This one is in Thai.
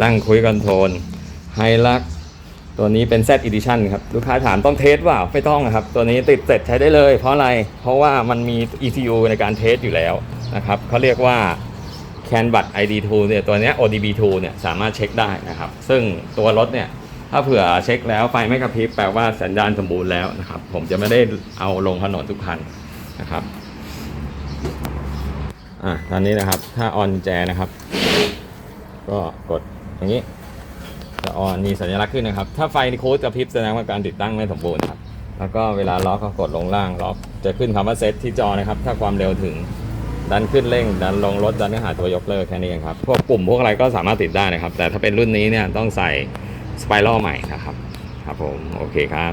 ตั้งคุยคอนโทรลไฮลักตัวนี้เป็น Z Edition ครับ ลูกค้าถามต้องเทสเปล่าไม่ต้องครับ ตัวนี้ติดเสร็จใช้ได้เลย เพราะอะไร เพราะว่ามันมี ECU ในการเทสอยู่แล้วนะครับเขาเรียกว่า CAN b u t ID2 เนี่ยตัวนี้ ODB2 เนี่ยสามารถเช็คได้นะครับ ซึ่งตัวรถเนี่ยถ้าเผื่อเช็คแล้วไฟไม่กระพริบแปลว่าสัญญาณสมบูรณ์แล้วนะครับ ผมจะไม่ได้เอาลงถนนทุกคันนะครับอะตอนนี้นะครับถ้าออนแจนะครับ ก็กดางนี้จะออนมีสัญลักษณ์ขึ้นนะครับ ถ้าไฟโค้ดกระพริบแสดงว่าการติดตั้งไม่สมบูรณ์ครับแล้วก็เวลาล็อกก็กดลงล่างล็อกจะขึ้นคำว่าเซตที่จอนะครับ ถ้าความเร็วถึงดันขึ้นเร่ง ดันลงรถดันเนื้อหาตัวยกเลิกแค่นี้เองครับพวกปุ่มพวกอะไรก็สามารถติดได้นะครับ แต่ถ้าเป็นรุ่นนี้เนี่ยต้องใส่สไปรัลใหม่นะครับ ครับผม โอเคครับ